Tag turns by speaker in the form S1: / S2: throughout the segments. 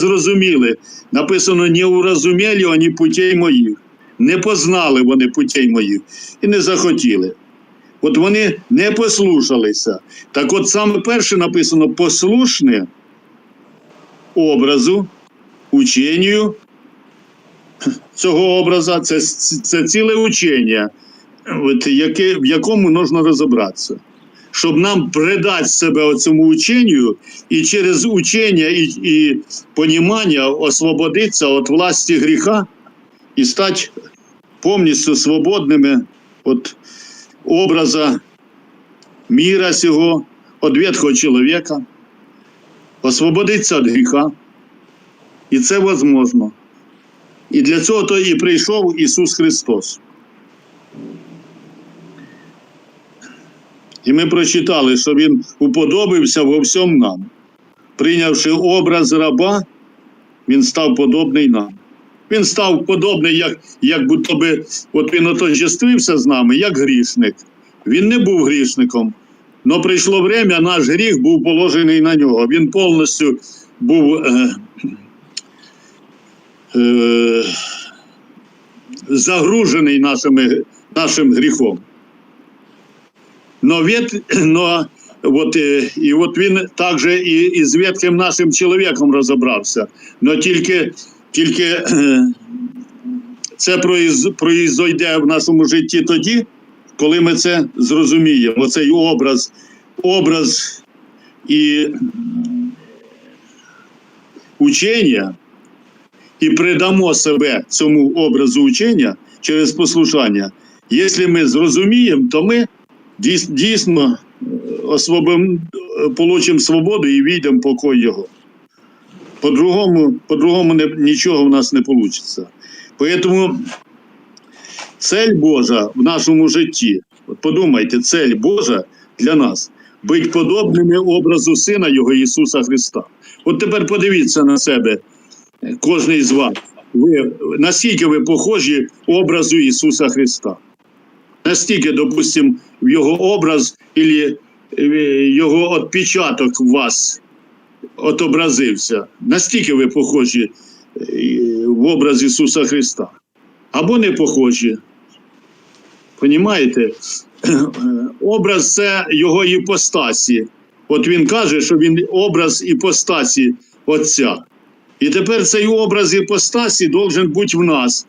S1: зрозуміли. Написано, не уразуміли вони путей моїх. Не познали вони путей моїх і не захотіли. От вони не послушалися. Так от саме перше написано послушне образу, ученню цього образа, це, це ціле учення, от, яке, в якому можна розібратися. Щоб нам придати себе цьому ученню і через учення і, і понімання освободитися від власті гріха і стати повністю свободними від образа міра сього, від ветхого чоловіка, освободитися від гріха. І це можливо. І для цього то і прийшов Ісус Христос. І ми прочитали, що Він уподобився во всьому нам. Прийнявши образ раба, Він став подобний нам. Він став подобний, як, як будто би от він отождествився з нами, як грішник. Він не був грішником. але прийшло время, наш гріх був положений на нього. Він повністю був е, е, загружений нашими, нашим гріхом. Но, вет, но вот, е, і от він також і, і з ветхим нашим чоловіком розібрався. Но тільки, тільки це произ- произойде в нашому житті тоді, коли ми це зрозуміємо. Оцей образ, образ і учення, і придамо себе цьому образу учення через послушання. Якщо ми зрозуміємо, то ми дійсно освобим, получимо свободу і війдемо в покой Його. По-другому, по-другому нічого в нас не вийде. Поэтому цель Божа в нашому житті, от подумайте, цель Божа для нас бути подобними образу Сина Його Ісуса Христа. От тепер подивіться на себе, кожен з вас. Ви, наскільки ви похожі образу Ісуса Христа? Настільки, допустимо, в Його образ або Його відпечаток в вас отобразився. Настільки ви похожі е, в образ Ісуса Христа. Або не похожі. Понімаєте? Образ це його іпостасі. От він каже, що він образ іпостасі Отця. І тепер цей образ іпостасі должен бути в нас.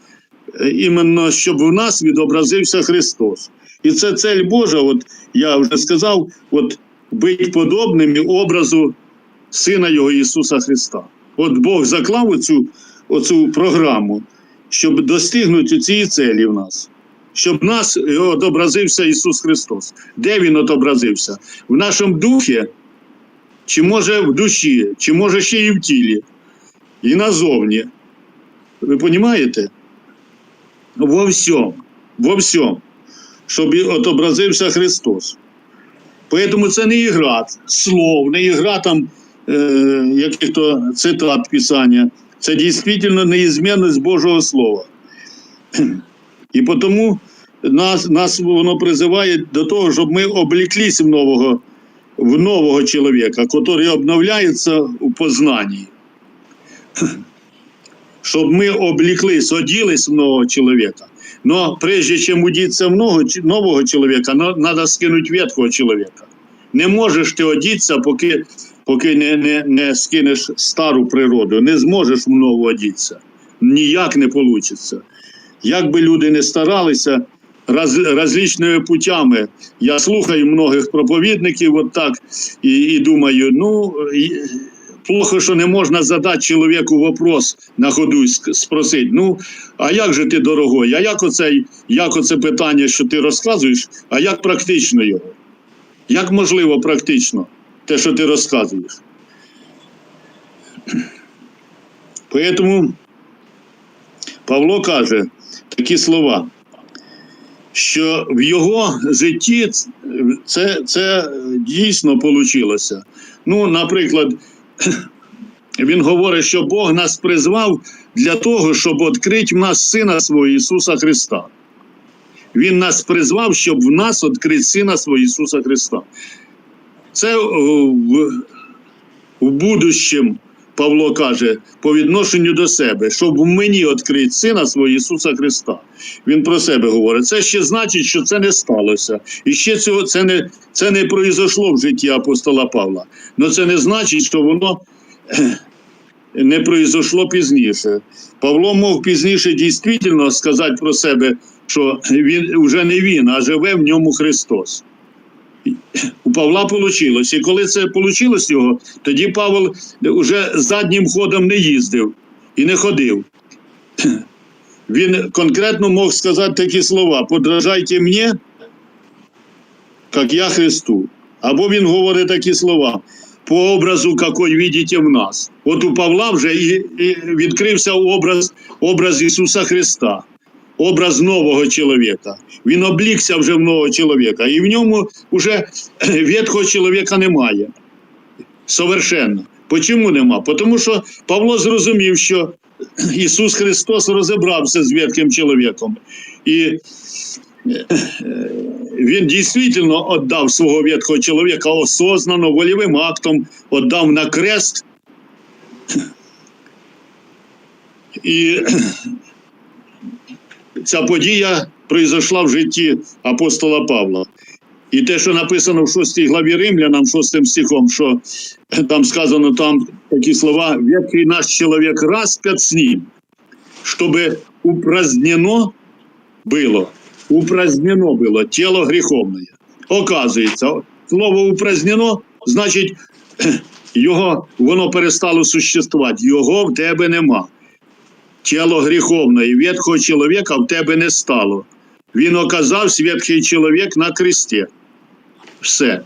S1: Іменно щоб в нас відобразився Христос. І це цель Божа, от я вже сказав, от бути подобним образу Сина Його Ісуса Христа. От Бог заклав оцю, оцю програму, щоб достигнути цієї целі в нас. Щоб в нас отобразився Ісус Христос. Де Він отобразився? В нашому духі, чи може в душі, чи може ще і в тілі, і назовні. Ви розумієте? Во всьому, во всьому, щоб і отобразився Христос. Поэтому це не ігра слов, не ігра там е, яких-то цитат Писання. Це дійсно неізмінність Божого Слова. І тому нас, нас воно призиває до того, щоб ми обліклись в нового, в нового чоловіка, який обновляється у познанні. Щоб ми обліклись, оділись в нового чоловіка. Но прежде чем удіться в нового, чоловіка, треба скинути ветхого чоловіка. Не можеш ти одітися, поки, поки не, не, не скинеш стару природу. Не зможеш в нову одітися. Ніяк не вийде. Як би люди не старалися роз, розличними путями, я слухаю многих проповідників от так і, і думаю, ну плохо, що не можна задати чоловіку вопрос на ходу спросити, ну, а як же ти дорогой? А як оце, як оце питання, що ти розказуєш, а як практично його? Як можливо практично те, що ти розказуєш? Поэтому Павло каже такі слова, що в його житті це, це дійсно вийшло. Ну, наприклад, він говорить, що Бог нас призвав для того, щоб відкрити в нас Сина свого Ісуса Христа. Він нас призвав, щоб в нас відкрити Сина свого Ісуса Христа. Це о, в, в будущем Павло каже, по відношенню до себе, щоб мені відкрити сина свого Ісуса Христа. Він про себе говорить. Це ще значить, що це не сталося. І ще цього це не, це не произошло в житті апостола Павла. Але це не значить, що воно не произошло пізніше. Павло мог пізніше дійсно сказати про себе, що він вже не він, а живе в ньому Христос. У Павла вийшло. І коли це вийшло його, тоді Павел вже заднім ходом не їздив і не ходив. Він конкретно мог сказати такі слова: подражайте мені, як я Христу. Або він говорить такі слова по образу, який видите в нас. От у Павла вже і, і відкрився образ, образ Ісуса Христа, образ нового чоловіка. Він облікся вже в нового чоловіка, і в ньому вже ветхого чоловіка немає. Совершенно. Почому нема? Тому що Павло зрозумів, що Ісус Христос розібрався з ветхим чоловіком. І він дійсно віддав свого ветхого чоловіка осознано, волівим актом, віддав на крест. І ця подія пройшла в житті апостола Павла. І те, що написано в 6 главі Римлянам, 6 стихом, що там сказано там такі слова, ветхий наш чоловік распят с ним, щоб упразднено було, упразднено було тіло гріховне. Оказується, слово упразднено, значить, його, воно перестало существувати, його в тебе нема. Тіло гріховне і ветхого чоловіка в тебе не стало. Він оказався ветхий чоловік на кресті. Все.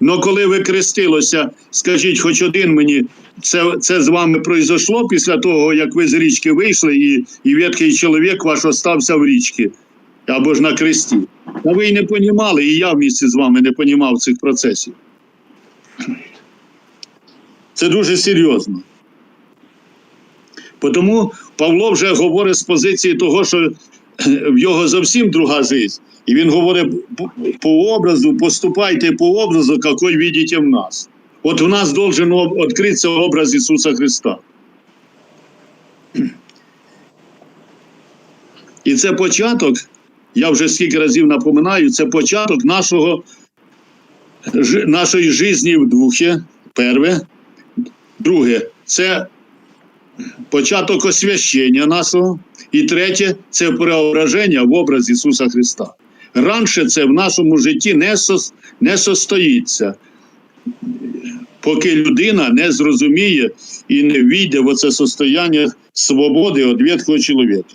S1: Но коли ви крестилося, скажіть, хоч один мені, це, це з вами пройшло після того, як ви з річки вийшли, і, і ветхий чоловік ваш остався в річці або ж на кресті. Та ви й не понімали, і я в місті з вами не понімав цих процесів. Це дуже серйозно. Тому Павло вже говорить з позиції того, що в його зовсім друга життя. І він говорить по- образу, поступайте по образу, який видите в нас. От в нас должен відкритися образ Ісуса Христа. І це початок, я вже скільки разів напоминаю, це початок нашого, нашої житті в духі. Перше. Друге, це початок освящення нашого. І третє це преображення в образ Ісуса Христа. Раніше це в нашому житті не, сос- не состоїться, поки людина не зрозуміє і не війде в оце состояння свободи від ветхого чоловіка.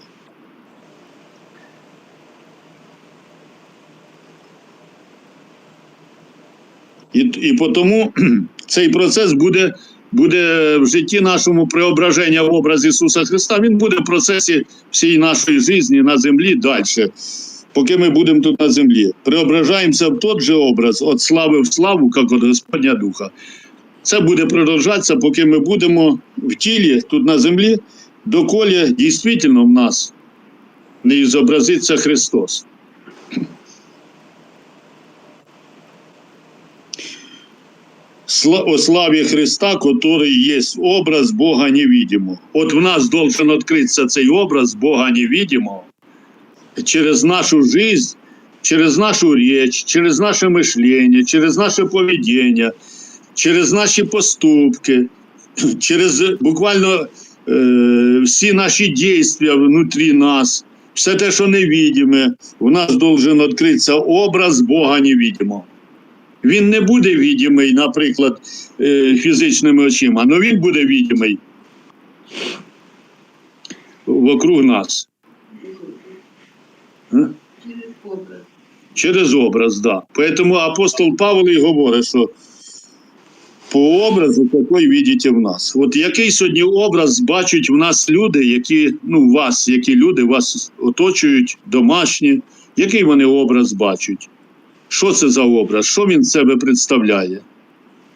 S1: І, і тому цей процес буде, буде в житті нашому преображення в образ Ісуса Христа. Він буде в процесі всієї нашої житті на землі далі, поки ми будемо тут на землі. Преображаємося в тот же образ, від слави в славу, як від Господня Духа. Це буде продовжатися, поки ми будемо в тілі тут на землі, доколі дійсно в нас не зобразиться Христос. о славе Христа, который есть образ Бога невидимого. Вот в нас должен открыться цей образ Бога невидимого через нашу жизнь, через нашу речь, через наше мышление, через наше поведение, через наші поступки, через буквально е, всі наші дійства внутрі нас, все те, що невидиме, в нас должен відкритися образ Бога невидимого. Він не буде відімий, наприклад, е, фізичними очима, але він буде відімий вокруг нас. Е? Через образ, да. Поэтому апостол Павло і говорить, що по образу, який видите в нас. От який сьогодні образ бачать в нас люди, які, ну, вас, які люди вас оточують, домашні, який вони образ бачать? Що це за образ? Що він себе представляє?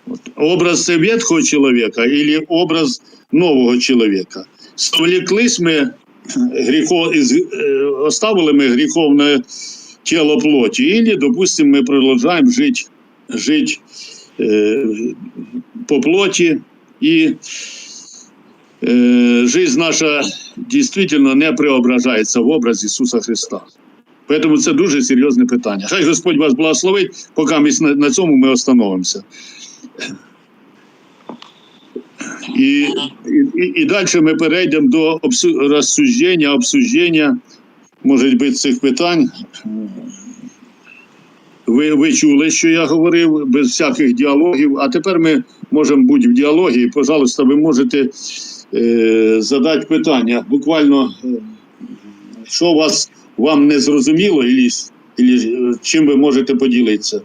S1: От, образ ветхого чоловіка або образ нового чоловіка. Совлеклись ми гріхо, е, оставили ми гріховне тіло плоті, і, допустимо, ми продовжуємо жити, жити е, по плоті і э, жизнь наша дійсно не преображається в образ Ісуса Христа. Тому це дуже серйозне питання. Хай Господь вас благословить, поки ми на, цьому ми остановимося. І, і, і, далі ми перейдемо до обсу, розсуждення, обсуждення, може бути, цих питань. Ви, ви чули, що я говорив, без всяких діалогів, а тепер ми можемо бути в діалогі. І, пожалуйста, ви можете е, задати питання. Буквально, е, що вас, вам не зрозуміло, і, чим ви можете поділитися.